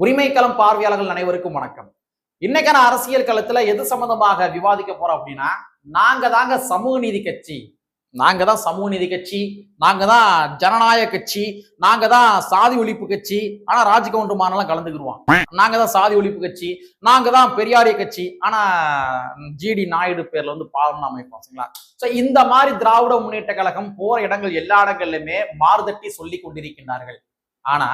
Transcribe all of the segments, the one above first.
உரிமைக்களம் பார்வையாளர்கள் அனைவருக்கும் வணக்கம். இன்னைக்கான அரசியல் களத்துல எது சம்பந்தமாக விவாதிக்க போறோம் அப்படின்னா நாங்க தாங்க சமூக நீதி கட்சி. நாங்க தான் சமூக நீதி கட்சி நாங்க தான் ஜனநாயக கட்சி நாங்க தான் சாதி ஒழிப்பு கட்சி ஆனா ராஜ்கவுண்டர் மாரெல்லாம் கலந்துக்கிடுவான் நாங்க தான் சாதி ஒழிப்பு கட்சி நாங்க தான் பெரியாரிய கட்சி ஆனா ஜிடி நாயுடு பேர்ல வந்து பாவம் அமைப்போம் சரிங்களா? சோ இந்த மாதிரி திராவிட முன்னேற்ற கழகம் போற இடங்கள் எல்லா இடங்கள்லுமே மாறுதட்டி சொல்லி கொண்டிருக்கின்றார்கள். ஆனா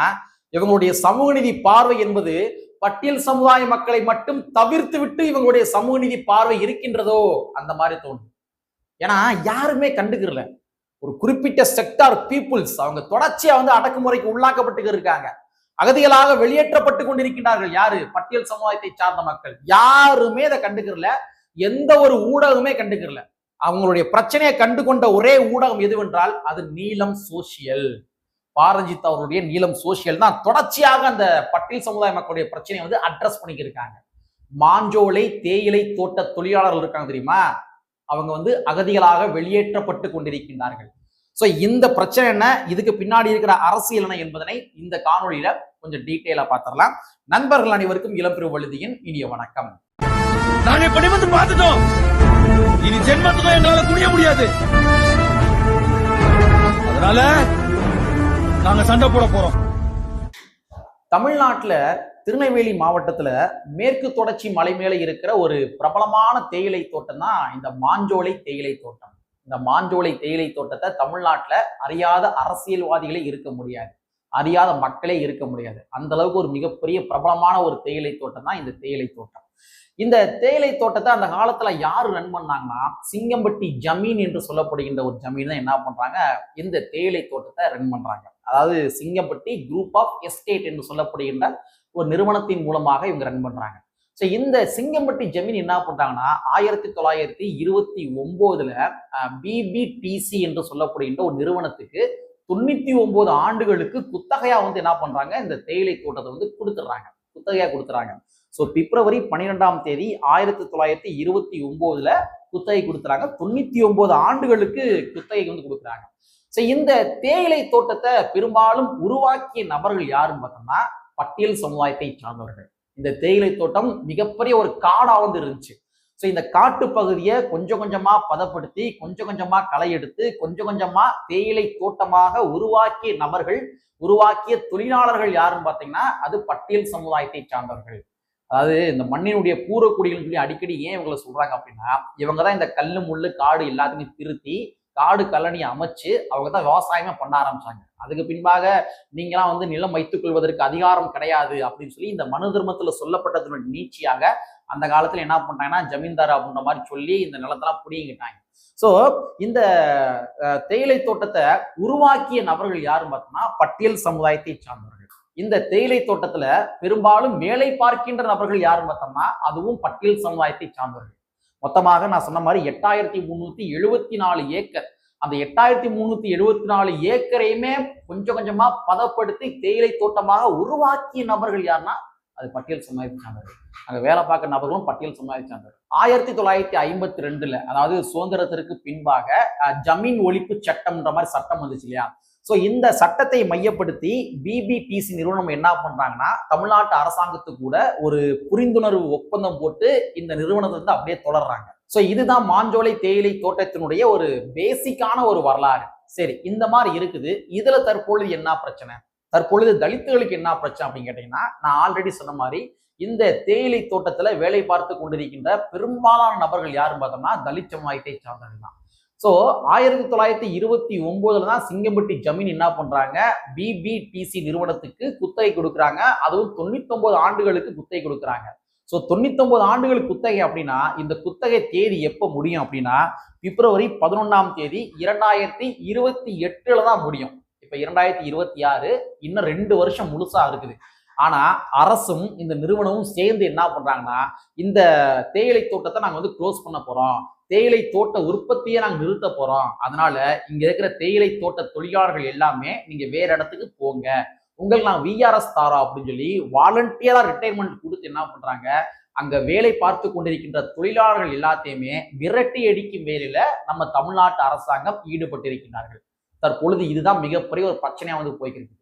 இவங்களுடைய சமூக நீதி பார்வை என்பது பட்டியல் சமுதாய மக்களை மட்டும் தவிர்த்து விட்டு இவங்களுடைய சமூக நீதி பார்வை இருக்கின்றதோ அந்த மாதிரி தோணும் ஏன்னா யாருமே கண்டுக்கிறல. ஒரு குறிப்பிட்ட செக்டார் பீப்புள்ஸ் அவங்க தொடர்ச்சியா வந்து அடக்குமுறைக்கு உள்ளாக்கப்பட்டு இருக்காங்க. அகதிகளாக வெளியேற்றப்பட்டு கொண்டிருக்கின்றார்கள் யாரு? பட்டியல் சமுதாயத்தை சார்ந்த மக்கள். யாருமே அதை கண்டுக்கிறல. எந்த ஒரு ஊடகமே கண்டுக்கிறல. அவங்களுடைய பிரச்சனையை கண்டு கொண்ட ஒரே ஊடகம் எதுவென்றால் அது நீளம் சோசியல் பாரஞ்சித் அவருடைய நீளம் சோசியல் தான். தொடர்ச்சியாக அந்த பட்டியல் சமுதாய மக்களுடைய பிரச்சனையை வந்து அட்ரஸ் பண்ணிக்கிருக்காங்க. மாஞ்சோலை தேயிலை தோட்ட தொழிலாளர்கள் இருக்காங்க தெரியுமா? அவங்க வந்து அகதிகளாக வெளியேற்றப்பட்டு கொண்டிருக்கின்றார்கள். ஸோ இந்த பிரச்சனை என்ன? இதுக்கு பின்னாடி இருக்கிற அரசியல் என்ன என்பதனை இந்த காணொலியில கொஞ்சம் டீட்டெயிலா பார்த்துடலாம். நண்பர்கள் அனைவருக்கும் இளம்பெரு வழுதியின் இனிய வணக்கம். நாங்க இப்படி வந்து பார்த்துட்டோம். இனி முடியாது. அதனால நாங்க சண்டை போட போறோம். தமிழ்நாட்டில் திருநெல்வேலி மாவட்டத்தில் மேற்கு தொடர்ச்சி மலை மேலே இருக்கிற ஒரு பிரபலமான தேயிலை தோட்டம் தான் இந்த மாஞ்சோலை தேயிலை தோட்டம். இந்த மாஞ்சோலை தேயிலை தோட்டத்தை தமிழ்நாட்டில் அறியாத அரசியல்வாதிகளே இருக்க முடியாது. அறியாத மக்களே இருக்க முடியாது. அந்த அளவுக்கு ஒரு மிகப்பெரிய பிரபலமான ஒரு தேயிலை தோட்டம் தான் இந்த தேயிலை தோட்டம். இந்த தேயிலை தோட்டத்தை அந்த காலத்துல யாரு ரன் பண்ணாங்கன்னா சிங்கம்பட்டி ஜமீன் என்று சொல்லப்படுகின்ற ஒரு ஜமீன் தான் என்ன பண்றாங்க இந்த தேயிலை தோட்டத்தை ரன் பண்றாங்க. அதாவது சிங்கம்பட்டி குரூப் ஆஃப் எஸ்டேட் என்று சொல்லப்படுகின்ற ஒரு நிறுவனத்தின் மூலமாக இவங்க ரன் பண்றாங்க. ஸோ இந்த சிங்கம்பட்டி ஜமீன் என்ன பண்றாங்கன்னா ஆயிரத்தி தொள்ளாயிரத்தி இருபத்தி ஒன்பதுல பிபிடிசி என்று சொல்லப்படுகின்ற ஒரு நிறுவனத்துக்கு தொண்ணூத்தி ஒன்பது ஆண்டுகளுக்கு குத்தகையா வந்து என்ன பண்றாங்க இந்த தேயிலை தோட்டத்தை வந்து கொடுத்துட்றாங்க. குத்தகையா கொடுத்துறாங்க. ஸோ பிப்ரவரி பன்னிரெண்டாம் தேதி ஆயிரத்தி தொள்ளாயிரத்தி இருபத்தி ஒன்பதுல குத்தகை கொடுத்துறாங்க. தொண்ணூத்தி ஒன்பது ஆண்டுகளுக்கு குத்தகை வந்து கொடுக்குறாங்க. ஸோ இந்த தேயிலை தோட்டத்தை பெரும்பாலும் உருவாக்கிய நபர்கள் யாருன்னு பார்த்தோம்னா பட்டியல் சமுதாயத்தை சார்ந்தவர்கள். இந்த தேயிலை தோட்டம் மிகப்பெரிய ஒரு காடாக வந்து இருந்துச்சு. ஸோ இந்த காட்டு பகுதியை கொஞ்சம் கொஞ்சமா பதப்படுத்தி கொஞ்சம் கொஞ்சமா களை எடுத்து கொஞ்சம் கொஞ்சமா தேயிலை தோட்டமாக உருவாக்கிய நபர்கள் உருவாக்கிய தொழிலாளர்கள் யாருன்னு பார்த்தீங்கன்னா அது பட்டியல் சமுதாயத்தை சார்ந்தவர்கள். அதாவது இந்த மண்ணினுடைய பூரக்குடிகள் சொல்லி அடிக்கடி ஏன் இவங்களை சொல்றாங்க அப்படின்னா இவங்க தான் இந்த கல் முள்ளு காடு எல்லாத்தையும் திருத்தி காடு கல்லணி அமைச்சு அவங்க தான் விவசாயமே பண்ண ஆரம்பிச்சாங்க. அதுக்கு பின்பாக நீங்களாம் வந்து நிலம் வைத்துக் கொள்வதற்கு அதிகாரம் கிடையாது அப்படின்னு சொல்லி இந்த மனு தர்மத்துல சொல்லப்பட்டதனுடைய நீட்சியாக அந்த காலத்துல என்ன பண்ணாங்கன்னா ஜமீன்தார் அப்படின்ற மாதிரி சொல்லி இந்த நிலத்தெல்லாம் புடிங்கிட்டாங்க. ஸோ இந்த தேயிலை தோட்டத்தை உருவாக்கிய நபர்கள் யாருன்னு பார்த்தோம்னா பட்டியல் சமுதாயத்தை சார்ந்தவர்கள். இந்த தேயிலை தோட்டத்துல பெரும்பாலும் மேலே பார்க்கின்ற நபர்கள் யாருன்னு பார்த்தோம்னா அதுவும் பட்டியல் சமுதாயத்தை சார்ந்தவர்கள். மொத்தமாக நான் சொன்ன மாதிரி எட்டாயிரத்தி முந்நூற்றி எழுபத்தி நாலு ஏக்கர். அந்த எட்டாயிரத்தி முன்னூத்தி எழுபத்தி நாலு ஏக்கரையுமே கொஞ்சம் கொஞ்சமா பதப்படுத்தி தேயிலை தோட்டமாக உருவாக்கிய நபர்கள் யாருன்னா அது பட்டியல் சமுதாயத்தை சார்ந்தவர்கள் அங்க வேலை பார்க்க நபர்களும் பட்டியல் சமுதாயத்தை சார்ந்தவர்கள் ஆயிரத்தி தொள்ளாயிரத்தி ஐம்பத்தி ரெண்டுல அதாவது சுதந்திரத்திற்கு பின்பாக ஜமீன் ஒழிப்பு சட்டம்ன்ற மாதிரி சட்டம் வந்துச்சு இல்லையா? ஸோ இந்த சட்டத்தை மையப்படுத்தி பிபிடிசி நிறுவனம் என்ன பண்றாங்கன்னா தமிழ்நாட்டு அரசாங்கத்து கூட ஒரு புரிந்துணர்வு ஒப்பந்தம் போட்டு இந்த நிறுவனத்தை வந்து அப்படியே தொடர்றாங்க. ஸோ இதுதான் மாஞ்சோலை தேயிலை தோட்டத்தினுடைய ஒரு பேசிக்கான ஒரு வரலாறு. சரி இந்த மாதிரி இருக்குது. இதுல தற்பொழுது என்ன பிரச்சனை? தற்பொழுது தலித்துகளுக்கு என்ன பிரச்சனை அப்படின்னு கேட்டீங்கன்னா நான் ஆல்ரெடி சொன்ன மாதிரி இந்த தேயிலை தோட்டத்துல வேலை பார்த்து கொண்டிருக்கின்ற பெரும்பாலான நபர்கள் யாருன்னு பார்த்தோம்னா தலித் சமுதாயத்தை சார்ந்தவர்கள் தான். ஸோ ஆயிரத்தி தொள்ளாயிரத்தி இருபத்தி ஒன்பதுல தான் சிங்கம்பட்டி ஜமீன் என்ன பண்றாங்க? பிபிடிசி நிறுவனத்துக்கு குத்தகை கொடுக்குறாங்க. அதுவும் தொண்ணூத்தொன்பது ஆண்டுகளுக்கு குத்தகை கொடுக்குறாங்க. ஸோ தொண்ணூத்தொன்பது ஆண்டுகளுக்கு குத்தகை அப்படின்னா இந்த குத்தகை தேதி எப்போ முடியும் அப்படின்னா பிப்ரவரி பதினொன்றாம் தேதி இரண்டாயிரத்தி இருபத்தி எட்டுல தான் முடியும். இப்போ இரண்டாயிரத்தி இருபத்தி ஆறு இன்னும் ரெண்டு வருஷம் முழுசா இருக்குது. ஆனால் அரசும் இந்த நிறுவனமும் சேர்ந்து என்ன பண்ணுறாங்கன்னா இந்த தேயிலை தோட்டத்தை நாங்கள் வந்து க்ளோஸ் பண்ண போகிறோம் தேயிலை தோட்ட உற்பத்தியை நாங்கள் நிறுத்த போகிறோம் அதனால இங்கே இருக்கிற தேயிலை தோட்ட தொழிலாளர்கள் எல்லாமே நீங்கள் வேற இடத்துக்கு போங்க. உங்களுக்கு நான் விஆர்எஸ் தாரா அப்படின்னு சொல்லி வாலண்டியரா ரிட்டையர்மெண்ட் கொடுத்து என்ன பண்ணுறாங்க அங்கே வேலை பார்த்து கொண்டிருக்கின்ற தொழிலாளர்கள் எல்லாத்தையுமே விரட்டி அடிக்கும் வேலையில நம்ம தமிழ்நாட்டு அரசாங்கம் ஈடுபட்டிருக்கிறார்கள் தற்பொழுது இதுதான் மிகப்பெரிய ஒரு பிரச்சனையாக வந்து போய்க்கிருக்கு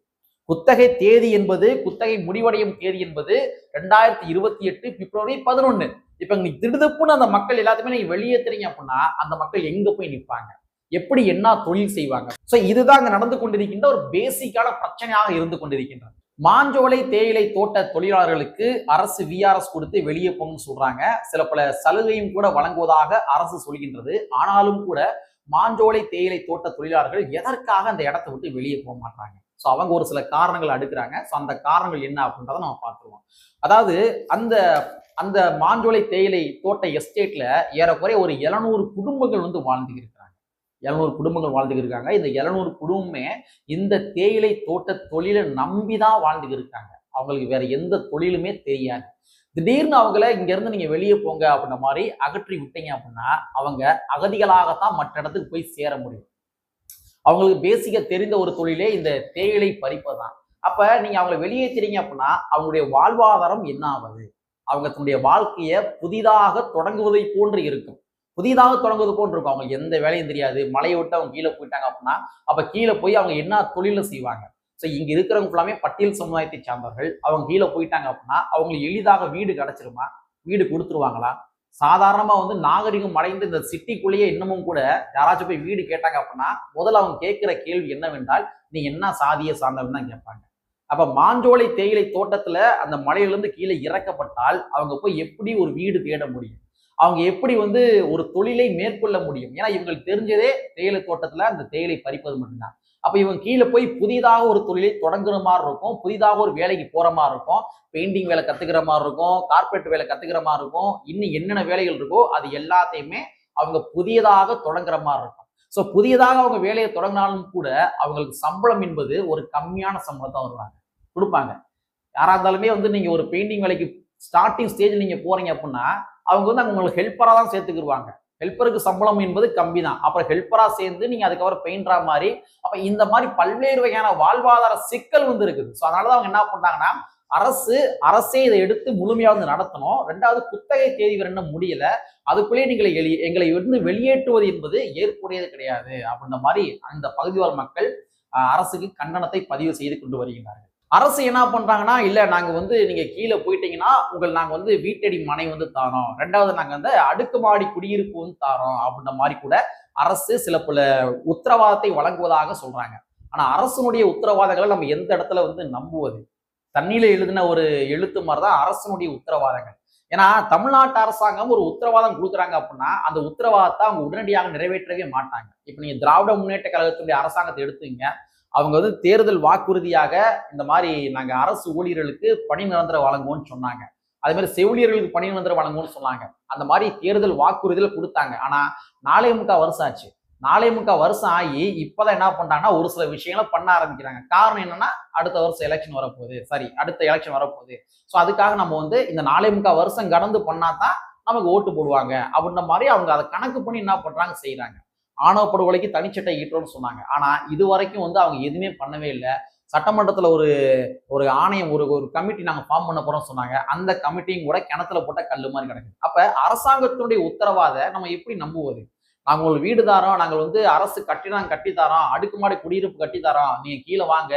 குத்தகை தேதி என்பது குத்தகை முடிவடையும் தேதி என்பது ரெண்டாயிரத்தி இருபத்தி எட்டு பிப்ரவரி பதினொன்னு. இப்ப நீ திடுதப்புன்னு அந்த மக்கள் எல்லாத்தையுமே நீங்க வெளியேற்றுறீங்க அப்படின்னா அந்த மக்கள் எங்க போய் நிற்பாங்க எப்படி என்ன தொழில் செய்வாங்க? சோ இதுதான் அங்க நடந்து கொண்டிருக்கின்ற ஒரு பேசிக்கான பிரச்சனையாக இருந்து கொண்டிருக்கின்றது. மாஞ்சோலை தேயிலை தோட்ட தொழிலாளர்களுக்கு அரசு விஆர்எஸ் கொடுத்து வெளியே போகணும்னு சொல்றாங்க. சில பல சலுகையும் கூட வழங்குவதாக அரசு சொல்கின்றது. ஆனாலும் கூட மாஞ்சோலை தேயிலை தோட்ட தொழிலாளர்கள் எதற்காக அந்த இடத்தை விட்டு வெளியே போக மாட்டாங்க ஸோ அவங்க ஒரு சில காரணங்கள் அடுக்கிறாங்க. ஸோ அந்த காரணங்கள் என்ன அப்படின்றத நம்ம பார்த்துருவோம். அதாவது அந்த அந்த மாஞ்சோலை தேயிலை தோட்ட எஸ்டேட்ல ஏறக்குறைய ஒரு எழுநூறு குடும்பங்கள் வந்து வாழ்ந்துட்டு இருக்கிறாங்க. எழுநூறு குடும்பங்கள் வாழ்ந்துட்டு இருக்காங்க. இந்த எழுநூறு குடும்பமே இந்த தேயிலை தோட்ட தொழிலை நம்பி தான் வாழ்ந்துட்டு இருக்காங்க. அவங்களுக்கு வேற எந்த தொழிலுமே தெரியாது. திடீர்னு அவங்கள இங்கேருந்து நீங்கள் வெளியே போங்க அப்படின்ற மாதிரி அகற்றி விட்டீங்க அப்படின்னா அவங்க அகதிகளாகத்தான் மற்ற இடத்துக்கு போய் சேர முடியும். அவங்களுக்கு பேசிக்காக தெரிந்த ஒரு தொழிலே இந்த தேயிலை பறிப்பது தான் அப்போ நீங்கள் அவங்களை வெளியேற்றுறீங்க அப்படின்னா அவங்களுடைய வாழ்வாதாரம் என்ன ஆகுது அவங்க தன்னுடைய வாழ்க்கையை புதிதாக தொடங்குவதை போன்று இருக்கும். புதிதாக தொடங்குவது போன்று இருக்கும். அவங்களுக்கு எந்த வேலையும் தெரியாது. மலையை விட்டு அவங்க கீழே போயிட்டாங்க அப்படின்னா அப்போ கீழே போய் அவங்க என்ன தொழிலில் செய்வாங்க? ஸோ இங்கே இருக்கிறவங்க ஃபுல்லாமே பட்டியல் சமுதாயத்தை சார்ந்தவர்கள். அவங்க கீழே போயிட்டாங்க அப்படின்னா அவங்களுக்கு எளிதாக வீடு கிடச்சிருமா? வீடு கொடுத்துருவாங்களா? சாதாரணமாக வந்து நாகரிகம் அடைந்து இந்த சிட்டிக்குள்ளேயே இன்னமும் கூட யாராச்சும் போய் வீடு கேட்டாங்க அப்படின்னா முதல்ல அவங்க கேட்குற கேள்வி என்னவென்றால் நீ என்ன சாதியை சார்ந்தவன் தான் கேட்பாங்க. அப்போ மாஞ்சோலை தேயிலை தோட்டத்தில் அந்த மலையிலிருந்து கீழே இறக்கப்பட்டால் அவங்க போய் எப்படி ஒரு வீடு தேட முடியும்? அவங்க எப்படி வந்து ஒரு தொழிலை மேற்கொள்ள முடியும்? ஏன்னா இவங்களுக்கு தெரிஞ்சதே தேயிலை தோட்டத்தில் அந்த தேயிலை பறிப்பது மட்டும்தான். அப்போ இவங்க கீழே போய் புதிதாக ஒரு தொழிலை தொடங்குற மாதிரி இருக்கும் புதிதாக ஒரு வேலைக்கு போகிற மாதிரி இருக்கும் பெயிண்டிங் வேலை கற்றுக்கிற மாதிரி இருக்கும் கார்பரேட் வேலை கற்றுக்கிற மாதிரி இருக்கும் இன்னும் என்னென்ன வேலைகள் இருக்கோ அது எல்லாத்தையுமே அவங்க புதியதாக தொடங்குற மாதிரி இருக்கும். ஸோ புதியதாக அவங்க வேலையை தொடங்கினாலும் கூட அவங்களுக்கு சம்பளம் என்பது ஒரு கம்மியான சம்பளம் தான் வருவாங்க. கொடுப்பாங்க. யாராக இருந்தாலுமே வந்து நீங்கள் ஒரு பெயிண்டிங் வேலைக்கு ஸ்டார்டிங் ஸ்டேஜ் நீங்கள் போகிறீங்க அப்படின்னா அவங்க வந்து அவங்க உங்களுக்கு ஹெல்ப்பராக தான் சேர்த்துக்கிடுவாங்க ஹெல்ப்பருக்கு சம்பளம் என்பது கம்மி தான் அப்புறம் ஹெல்ப்பரா சேர்ந்து நீங்க அதுக்கப்புறம் பெயிண்டரா மாதிரி அப்ப இந்த மாதிரி பல்வேறு வகையான வாழ்வாதார சிக்கல் வந்து இருக்குது. ஸோ அதனாலதான் அவங்க என்ன பண்றாங்கன்னா அரசு அரசே இதை எடுத்து முழுமையாக வந்து நடத்தணும். ரெண்டாவது குத்தகை தேதி என்ன முடியல. அதுக்குள்ளேயே நீங்களை எளி எங்களை வந்து வெளியேற்றுவது என்பது ஏற்புடையது கிடையாது. அப்படின்ற மாதிரி அந்த பகுதிவாழ் மக்கள் அரசுக்கு கண்டனத்தை பதிவு செய்து கொண்டு வருகின்றார்கள் அரசு என்ன பண்றாங்கன்னா இல்ல நாங்க வந்து நீங்க கீழே போயிட்டீங்கன்னா உங்கள் நாங்க வந்து வீட்டடி மனை வந்து தாரோம். ரெண்டாவது நாங்க வந்து அடுக்குமாடி குடியிருப்பு வந்து தாரோம் அப்படின்ற மாதிரி கூட அரசு சில பல உத்தரவாதத்தை வழங்குவதாக சொல்றாங்க. ஆனா அரசனுடைய உத்தரவாதங்களை நம்ம எந்த இடத்துல வந்து நம்புவது? தண்ணியில எழுதின ஒரு எழுத்து மாதிரி தான் அரசனுடைய உத்தரவாதங்கள். ஏன்னா தமிழ்நாட்டு அரசாங்கம் ஒரு உத்தரவாதம் கொடுக்குறாங்க அப்படின்னா அந்த உத்தரவாதத்தை அவங்க உடனடியாக நிறைவேற்றவே மாட்டாங்க. இப்போ நீங்கள் திராவிட முன்னேற்ற கழகத்தினுடைய அரசாங்கத்தை எடுத்துங்க அவங்க வந்து தேர்தல் வாக்குறுதியாக இந்த மாதிரி நாங்கள் அரசு ஊழியர்களுக்கு பணி நிரந்தரம் வழங்குவோம்னு சொன்னாங்க. அதே மாதிரி செவிலியர்களுக்கு பணி நிரந்தரம் வழங்குவோம்னு சொன்னாங்க. அந்த மாதிரி தேர்தல் வாக்குறுதியில் கொடுத்தாங்க. ஆனால் நாலே முக்கா வருஷம் ஆச்சு. நாலே முக்கா வருஷம் ஆகி இப்போதான் என்ன பண்ணுறாங்கன்னா ஒரு சில விஷயங்களை பண்ண ஆரம்பிக்கிறாங்க. காரணம் என்னன்னா அடுத்த வருஷம் எலெக்ஷன் வரப்போகுது. சாரி அடுத்த எலெக்ஷன் வரப்போகுது. ஸோ அதுக்காக நம்ம வந்து இந்த நாலே முக்கா வருஷம் கடந்து பண்ணாதான் நமக்கு ஓட்டு போடுவாங்க. அப்படின்ற மாதிரி அவங்க அதை கணக்கு பண்ணி என்ன பண்ணுறாங்க செய்கிறாங்க ஆணவ படுகொலைக்கு தனிச்சட்டை ஈட்டோம்னு சொன்னாங்க. ஆனா இது வரைக்கும் வந்து அவங்க எதுவுமே பண்ணவே இல்லை. சட்டமன்றத்தில் ஒரு ஒரு ஆணையம் ஒரு ஒரு கமிட்டி நாங்கள் ஃபார்ம் பண்ண போகிறோம் சொன்னாங்க. அந்த கமிட்டியும் கூட கிணத்துல போட்ட கல்லு மாதிரி கிடக்குது. அப்போ அரசாங்கத்தினுடைய உத்தரவாத நம்ம எப்படி நம்புவது? நாங்கள் உங்களுக்கு வீடு தாரோம் நாங்கள் வந்து அரசு கட்டிடம் கட்டி தரோம் அடுக்குமாடி குடியிருப்பு கட்டி தரோம். நீங்கள் கீழே வாங்க.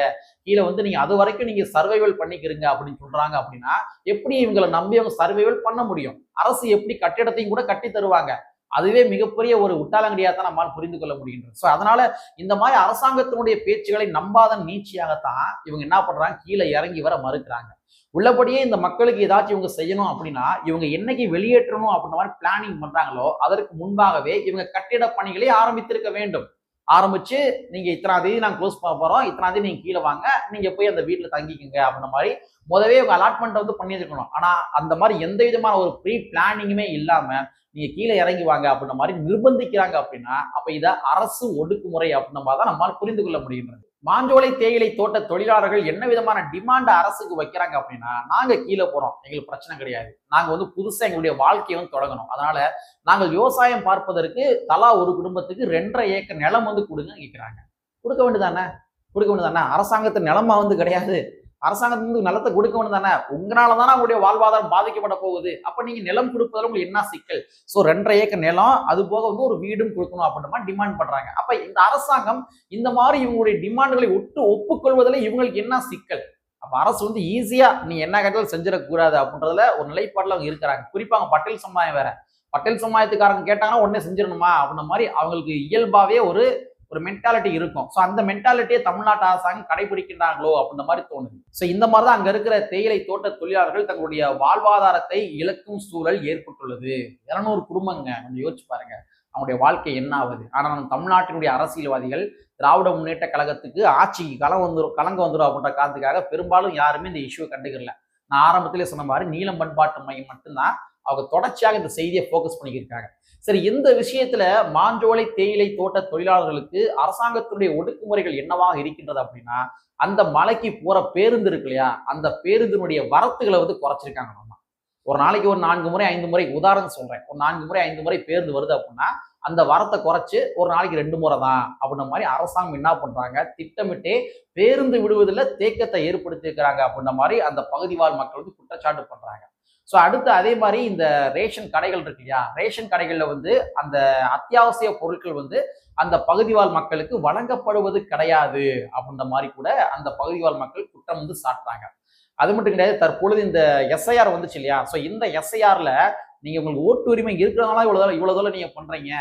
கீழே வந்து நீங்கள் அது வரைக்கும் நீங்கள் சர்வைவல் பண்ணிக்கிறீங்க அப்படின்னு சொல்கிறாங்க அப்படின்னா எப்படி இவங்களை நம்பி அவங்க சர்வைவல் பண்ண முடியும்? அரசு எப்படி கட்டிடத்தையும் கூட கட்டி தருவாங்க? அதுவே மிகப்பெரிய ஒரு உட்டாலங்கடியாக தான் நம்மால் புரிந்து கொள்ள முடிகின்றது. ஸோ அதனால இந்த மாதிரி அரசாங்கத்தினுடைய பேச்சுகளை நம்பாத நீச்சியாகத்தான் இவங்க என்ன பண்றாங்க? கீழே இறங்கி வர மறுக்கிறாங்க. உள்ளபடியே இந்த மக்களுக்கு ஏதாச்சும் இவங்க செய்யணும் அப்படின்னா இவங்க என்னைக்கு வெளியேற்றணும் அப்படின்ற மாதிரி பிளானிங் பண்றாங்களோ அதற்கு முன்பாகவே இவங்க கட்டிட பணிகளை ஆரம்பித்திருக்க வேண்டும். ஆரம்பிச்சு நீங்க இத்தனாம் தேதி நாங்கள் க்ளோஸ் பண்ண போறோம். இத்தனாம் தேதி நீங்க கீழே வாங்க. நீங்க போய் அந்த வீட்டில் தங்கிக்கங்க அப்படின்ற மாதிரி முதவே இவங்க அலாட்மெண்ட் வந்து பண்ணியிருக்கணும். ஆனா அந்த மாதிரி எந்த விதமான ஒரு ப்ரீ பிளானிங்குமே இல்லாம நீங்க கீழே இறங்கி வாங்க அப்படின்ற மாதிரி நிர்பந்திக்கிறாங்க அப்படின்னா அப்ப இதை அரசு ஒடுக்குமுறை அப்படின்ற மாதிரி தான் நம்மால் புரிந்து கொள்ள முடிகின்றது. மாஞ்சோலை தேயிலை தோட்ட தொழிலாளர்கள் என்ன விதமான டிமாண்ட் அரசுக்கு வைக்கிறாங்க அப்படின்னா நாங்க கீழே போறோம். எங்களுக்கு பிரச்சனை கிடையாது. நாங்க வந்து புதுசா எங்களுடைய வாழ்க்கையை வந்து தொடங்கணும். அதனால நாங்கள் விவசாயம் பார்ப்பதற்கு தலா ஒரு குடும்பத்துக்கு ரெண்டரை ஏக்கர் நிலம் வந்து கொடுங்க கேட்கிறாங்க கொடுக்க வேண்டியதானே கொடுக்க வேண்டியதானே அரசாங்கத்து நிலமா வந்து கிடையாது. அரசாங்கத்துக்கு நிலத்தை கொடுக்கணும் தானே? உங்களால தானே அவங்களுடைய வாழ்வாதாரம் பாதிக்கப்பட போகுது. அப்ப நீங்க நிலம் கொடுப்பதில் உங்களுக்கு என்ன சிக்கல்? ஸோ ரெண்டரை ஏக்கர் நிலம் அது போக வந்து ஒரு வீடும் கொடுக்கணும் அப்படின்ற மாதிரி டிமாண்ட் பண்றாங்க. அப்ப இந்த அரசாங்கம் இந்த மாதிரி இவங்களுடைய டிமாண்டுகளை ஒட்டு ஒப்புக்கொள்வதில் இவங்களுக்கு என்ன சிக்கல்? அப்ப அரசு வந்து ஈஸியா நீ என்ன கேட்டாலும் செஞ்சிடக்கூடாது அப்படின்றதுல ஒரு நிலைப்பாடுல அவங்க இருக்கிறாங்க. குறிப்பாங்க பட்டேல் சமுதாயம் வேற. பட்டேல் சமுதாயத்துக்காரங்க கேட்டாங்கன்னா உடனே செஞ்சிடணுமா? அப்படின்ற மாதிரி அவங்களுக்கு இயல்பாவே ஒரு ஒரு மென்டாலிட்டி இருக்கும். ஸோ அந்த மென்டாலிட்டியை தமிழ்நாட்டு அரசாங்கம் கடைபிடிக்கின்றாங்களோ அப்படின்ற மாதிரி தோணுது. ஸோ இந்த மாதிரி தான் அங்கே இருக்கிற தேயிலை தோட்ட தொழிலாளர்கள் தங்களுடைய வாழ்வாதாரத்தை இழக்கும் சூழல் ஏற்பட்டுள்ளது. இரநூறு குடும்பங்க கொஞ்சம் யோசிச்சு பாருங்க. அவனுடைய வாழ்க்கை என்ன ஆகுது? ஆனால் நம்ம தமிழ்நாட்டினுடைய அரசியல்வாதிகள் திராவிட முன்னேற்ற கழகத்துக்கு ஆட்சிக்கு களம் வந்துடும் கலங்க வந்துடும் அப்படின்ற காரணத்துக்காக பெரும்பாலும் யாருமே இந்த இஷ்யூவை கண்டுக்கல நான் ஆரம்பத்திலே சொன்ன மாதிரி நீளம் பண்பாட்டு மையம் மட்டும்தான் அவங்க தொடர்ச்சியாக இந்த செய்தியை ஃபோக்கஸ் பண்ணியிருக்காங்க சரி இந்த விஷயத்துல மாஞ்சோலை தேயிலை தோட்ட தொழிலாளர்களுக்கு அரசாங்கத்தினுடைய ஒடுக்குமுறைகள் என்னவாக இருக்கின்றது அப்படின்னா அந்த மலைக்கு போற பேருந்து இருக்கு இல்லையா அந்த பேருந்தினுடைய வரத்துகளை வந்து குறைச்சிருக்காங்க நம்ம. ஒரு நாளைக்கு ஒரு நான்கு முறை ஐந்து முறை உதாரணம் சொல்றேன். ஒரு நான்கு முறை ஐந்து முறை பேருந்து வருது அப்படின்னா அந்த வரத்தை குறைச்சு ஒரு நாளைக்கு ரெண்டு முறை தான் அப்படின்ற மாதிரி அரசாங்கம் என்ன பண்றாங்க திட்டமிட்டே பேருந்து விடுவதில் தேக்கத்தை ஏற்படுத்தி இருக்கிறாங்க அப்படின்ற மாதிரி அந்த பகுதிவாழ் மக்கள் வந்து குற்றச்சாட்டு பண்றாங்க. ஸோ அடுத்து அதே மாதிரி இந்த ரேஷன் கடைகள் இருக்கு இல்லையா? ரேஷன் கடைகளில் வந்து அந்த அத்தியாவசிய பொருட்கள் வந்து அந்த பகுதிவாழ் மக்களுக்கு வழங்கப்படுவது கிடையாது அப்படின்ற மாதிரி கூட அந்த பகுதிவாழ் மக்கள் குற்றம் வந்து சாட்டுறாங்க. அது மட்டும் கிடையாது தற்பொழுது இந்த எஸ்ஐஆர் வந்துச்சு இல்லையா? ஸோ இந்த எஸ்ஐஆர்ல நீங்க உங்களுக்கு ஓட்டு உரிமை இருக்கிறதுனால இவ்வளோ தூரம் தூரம் நீங்க பண்றீங்க.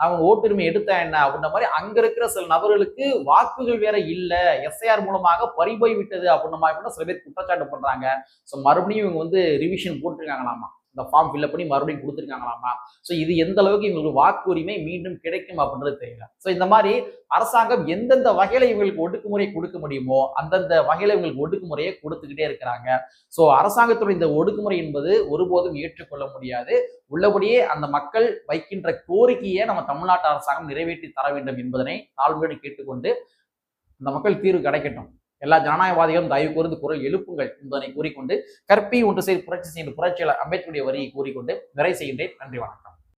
நான் ஓட்டுரிமை எடுத்தேன் என்ன? அப்படின்ற மாதிரி அங்க இருக்கிற சில நபர்களுக்கு வாக்குகள் வேற இல்ல. எஸ்ஐஆர் மூலமாக பறிபோய் விட்டது அப்படின்ற மாதிரி சில பேர் குற்றச்சாட்டு பண்றாங்க. ஸோ மறுபடியும் இவங்க வந்து ரிவிஷன் போட்டிருக்காங்களாமா? இந்த ஃபார்ம் ஃபில்அப் பண்ணி மறுபடியும் கொடுத்துருக்காங்களாமா? ஸோ இது எந்த அளவுக்கு இவங்களுக்கு வாக்குரிமை மீண்டும் கிடைக்கும் அப்படின்றது தெரியல. ஸோ இந்த மாதிரி அரசாங்கம் எந்தெந்த வகையில இவங்களுக்கு ஒடுக்குமுறை கொடுக்க முடியுமோ அந்தந்த வகையில இவங்களுக்கு ஒடுக்குமுறையை கொடுத்துக்கிட்டே இருக்கிறாங்க. ஸோ அரசாங்கத்துடைய இந்த ஒடுக்குமுறை என்பது ஒருபோதும் ஏற்றுக்கொள்ள முடியாது. உள்ளபடியே அந்த மக்கள் வைக்கின்ற கோரிக்கையை நம்ம தமிழ்நாட்டு அரசாங்கம் நிறைவேற்றி தர வேண்டும் என்பதனை தாழ்மையோடு கேட்டுக்கொண்டு இந்த மக்கள் தீர்வு கிடைக்கட்டும். எல்லா ஜனநாயகவாதிகளும் தயவு கூர்ந்து குரல் எழுப்புங்கள் என்பதனை கூறிக்கொண்டு கற்பி ஒன்று செய்து புரட்சி செய்து புரட்சியாளர் அம்பேத்கருடைய வரியை கூறிக்கொண்டு நிறை செய்கின்றேன். நன்றி வணக்கம்.